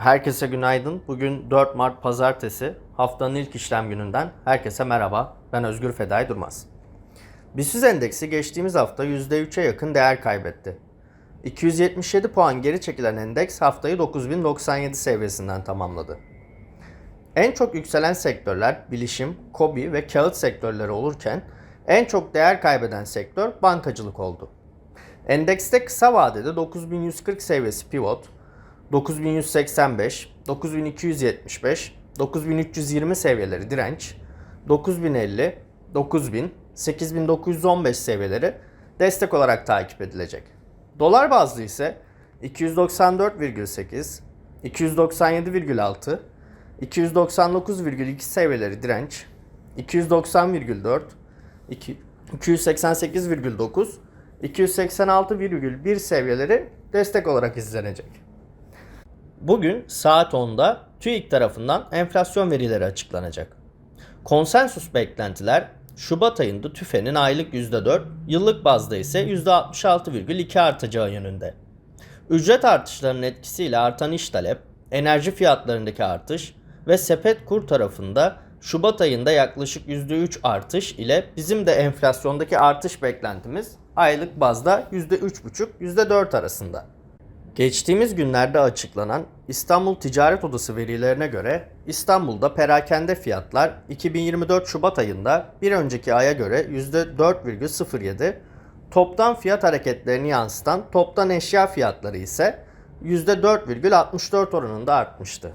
Herkese günaydın. Bugün 4 Mart Pazartesi. Haftanın ilk işlem gününden herkese merhaba. Ben Özgür Fedai Durmaz. BIST endeksi geçtiğimiz hafta %3'e yakın değer kaybetti. 277 puan geri çekilen endeks haftayı 9097 seviyesinden tamamladı. En çok yükselen sektörler bilişim, kobi ve kağıt sektörleri olurken en çok değer kaybeden sektör bankacılık oldu. Endekste kısa vadede 9140 seviyesi pivot, 9185, 9275, 9320 seviyeleri direnç, 9050, 9000, 8915 seviyeleri destek olarak takip edilecek. Dolar bazlı ise 294,8, 297,6, 299,2 seviyeleri direnç, 290,4, 2 288,9, 286,1 seviyeleri destek olarak izlenecek. Bugün saat 10'da TÜİK tarafından enflasyon verileri açıklanacak. Konsensus beklentiler Şubat ayında TÜFE'nin aylık %4, yıllık bazda ise %66,2 artacağı yönünde. Ücret artışlarının etkisiyle artan iş talep, enerji fiyatlarındaki artış ve sepet kur tarafında Şubat ayında yaklaşık %3 artış ile bizim de enflasyondaki artış beklentimiz aylık bazda %3,5-%4 arasında. Geçtiğimiz günlerde açıklanan İstanbul Ticaret Odası verilerine göre İstanbul'da perakende fiyatlar 2024 Şubat ayında bir önceki aya göre %4,07, toptan fiyat hareketlerini yansıtan toptan eşya fiyatları ise %4,64 oranında artmıştı.